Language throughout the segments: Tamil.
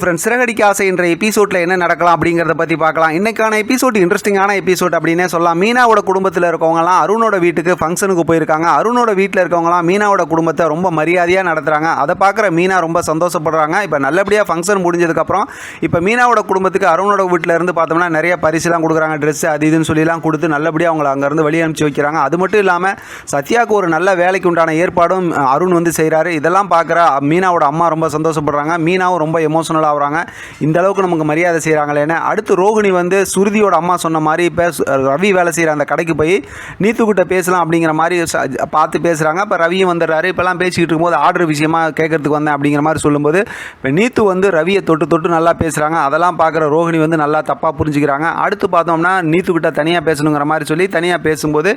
ஃப்ரெண்ட்ஸ் சிறகடிக்க ஆசை என்ற எபிசோடில் என்ன நடக்கலாம் அப்படிங்கிறத பற்றி பார்க்கலாம். இன்னைக்கான எபிசோட் இன்ட்ரெஸ்டிங்கான எபிசோட் அப்படின்னே சொல்லலாம். மீனாவோட குடும்பத்தில் இருக்கவங்கலாம் அருணோட வீட்டுக்கு ஃபங்க்ஷனுக்கு போயிருக்காங்க. அருணோட வீட்டில் இருக்கவங்கலாம் மீனாவோட குடும்பத்தை ரொம்ப மரியாதையாக நடத்துகிறாங்க அதை பார்க்குற மீனா ரொம்ப சந்தோஷப்படுறாங்க. இப்போ நல்லபடியாக ஃபங்க்ஷன் முடிஞ்சதுக்கப்புறம் இப்போ மீனாவோட குடும்பத்துக்கு அருணோட வீட்டில் இருந்து பார்த்தோம்னா நிறைய பரிசுலாம் கொடுக்குறாங்க. ட்ரெஸ் அது இதுன்னு சொல்லிலாம் கொடுத்து நல்லபடியாக அவங்கள அங்கேருந்து வெளியே அனுப்பிச்சு வைக்கிறாங்க. அது மட்டும் இல்லாமல் சத்யாவுக்கு ஒரு நல்ல வேலைக்கு உண்டான ஏற்பாடும் அருண் வந்து செய்கிறாரு இதெல்லாம் பார்க்குற மீனாவோட அம்மா ரொம்ப சந்தோஷப்படுறாங்க. மீனாவும் ரொம்ப எமோஷனல் ஆகுறாங்க. இந்த அளவுக்கு நமக்கு மரியாதை செய்கிறாங்களேன்னு அடுத்து ரோகிணி வந்து சுருதியோட அம்மா சொன்ன மாதிரி இப்போ ரவி வேலை செய்கிற அந்த கடைக்கு போய் நீத்துக்கிட்ட பேசலாம் அப்படிங்கிற மாதிரி பார்த்து பேசுகிறாங்க இப்போ ரவியும் வந்துடுறாரு. இப்போல்லாம் பேசிக்கிட்டு இருக்கும்போது ஆர்டர் விஷயமா கேட்கறதுக்கு வந்தேன் அப்படிங்கிற மாதிரி சொல்லும்போது இப்போ நீத்து வந்து ரவியை தொட்டு தொட்டு நல்லா பேசுகிறாங்க அதெல்லாம் பார்க்குற ரோகிணி வந்து நல்லா தப்பாக புரிஞ்சுக்கிறாங்க. அடுத்து பார்த்தோம்னா நீத்துக்கிட்ட தனியாக பேசணுங்கிற மாதிரி சொல்லி தனியாக பேசும்போது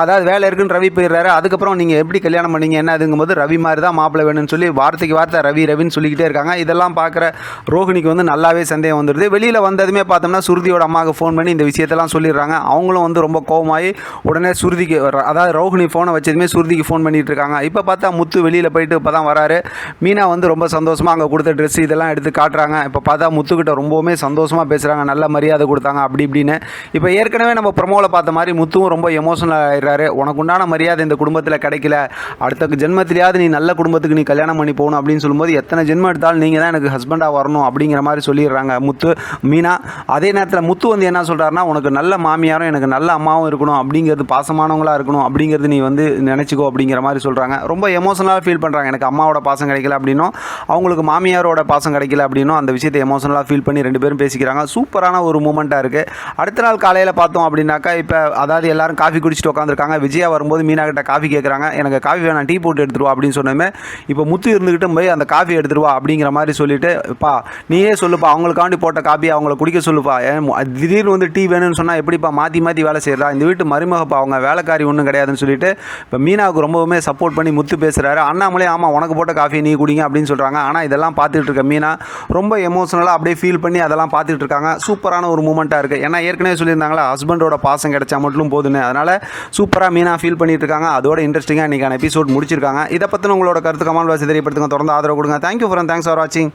அதாவது வேலை இருக்குன்னு ரவி போயிடுறாரு. அதுக்கப்புறம் நீங்கள் எப்படி கல்யாணம் பண்ணீங்க? என்ன அதுங்கும்போது ரவி மாதிரி தான் மாப்பிள்ளை வேணும்னு சொல்லி வார்த்தைக்கு வார்த்தை ரவி ரவின்னு சொல்லிக்கிட்டே இருக்காங்க. இதெல்லாம் பார்க்குற ரோஹிணிக்கு வந்து நல்லாவே சந்தேகம் வந்துடுது. வெளியில் வந்ததுமே பார்த்தோம்னா சுருதியோட அம்மாவுக்கு ஃபோன் பண்ணி இந்த விஷயத்தெல்லாம் சொல்லிடுறாங்க. அவங்களும் வந்து ரொம்ப கோவமாகி உடனே சுருதிக்கு அதாவது ரோஹிணி ஃபோனை வச்சதுமே சுருதிக்கு ஃபோன் பண்ணிகிட்டு இருக்காங்க. இப்போ பார்த்தா முத்து வெளியில் போயிட்டு இப்போ தான் வராரு. மீனா வந்து ரொம்ப சந்தோஷமாக அங்கே கொடுத்த ட்ரெஸ் இதெல்லாம் எடுத்து காட்டுறாங்க. இப்போ பார்த்தா முத்துக்கிட்ட ரொம்பவுமே சந்தோஷமாக பேசுகிறாங்க நல்ல மரியாதை கொடுத்தாங்க அப்படி இப்படின்னு. இப்போ ஏற்கனவே நம்ம ப்ரமோவில் பார்த்த மாதிரி முத்துவும் ரொம்ப எமோஷனல் ஆகிடுறாரு உனக்கு உண்டான மரியாதை இந்த குடும்பத்தில் கிடைக்கல. அடுத்த ஜென்மத்திலேயாவது நீ நல்ல குடும்பத்துக்கு நீ கல்யாணம் பண்ணி போகணும் அப்படின்னு சொல்லும்போது எத்தனை ஜென்மம் எடுத்தாலும் நீங்கள் தான் எனக்கு ஹஸ்பண்டாக வரணும் அப்படிங்கிற மாதிரி சொல்லிடுறாங்க. முத்து மீனா அதே நேரத்தில் முத்து வந்து என்ன சொல்கிறாருன்னா உனக்கு நல்ல மாமியாரும் எனக்கு நல்ல அம்மாவும் இருக்கணும். அப்படிங்கிறது பாசமானவங்களா இருக்கணும். அப்படிங்கிறது நீ வந்து நினச்சிக்கோ அப்படிங்கிற மாதிரி சொல்கிறாங்க ரொம்ப எமோஷனலாக ஃபீல் பண்ணுறாங்க எனக்கு அம்மாவோட பாசம் கிடைக்கல அப்படின்னும் அவங்களுக்கு மாமியாரோட பாசம் கிடைக்கல அப்படின்னும் அந்த விஷயத்தை எமோஷனலாக ஃபீல் பண்ணி ரெண்டு பேரும் பேசிக்கிறாங்க. சூப்பரான ஒரு மூமெண்ட்டாக இருக்குது அடுத்த நாள் காலையில் பார்த்தோம் அப்படின்னாக்கா இப்போ அதாவது எல்லாரும் காஃபி குடிச்சிட்டு உட்காந்துருக்காங்க விஜயா வரும்போது மீனா கிட்ட காஃபி கேட்குறாங்க எனக்கு காஃபி வேணாம் டீ போட்டு எடுத்துருவா அப்படின்னு சொன்னோமே இப்போ முத்து இருந்துக்கிட்டு போய் அந்த காஃபி எடுத்துருவா அப்படிங்கிற மாதிரி சொல்லிட்டு பா நீயே சொல்லுப்பா. அவங்களுக்காண்டி போட்ட காப்பி அவங்கள குடிக்க சொல்லுப்பா. ஏன் திடீர்னு வந்து டீ வேணும்னு சொன்னால் எப்படிப்பா மாற்றி மாற்றி வேலை செய்கிறா இந்த வீட்டு மருமகப்பா அவங்க வேலைக்காரி ஒன்றும் கிடையாதுன்னு சொல்லிட்டு இப்போ மீனாவுக்கு ரொம்பவுமே சப்போர்ட் பண்ணி முத்து பேசுகிறாரு அண்ணாமலே ஆமாம் உனக்கு போட்ட காஃபி நீ குடிங்க அப்படின்னு சொல்கிறாங்க ஆனால் இதெல்லாம் பார்த்துட்டு இருக்க மீனா ரொம்ப எமோஷனலாக அப்படியே ஃபீல் பண்ணி அதெல்லாம் பார்த்துட்டு இருக்காங்க. சூப்பரான ஒரு மூமெண்ட்டாக இருக்குது ஏன்னா ஏற்கனவே சொல்லியிருந்தாங்களா ஹஸ்பண்டோட பாசம் கிடைச்சா மட்டும் போதுன்னு. அதனால் சூப்பராக மீனா ஃபீல் பண்ணிட்டு இருக்காங்க. அதோட இன்ட்ரெஸ்டிங்காக இன்றைக்கான எபிசோட் முடிச்சிருக்காங்க. இதை பற்றின உங்களோட கருத்து கமெண்ட் வாசி தெரியப்படுத்துங்க. தொடர்ந்து ஆதரவு கொடுங்க. தேங்க்யூ ஃபார் தேங்க்ஸ் ஃபார் வாட்சிங்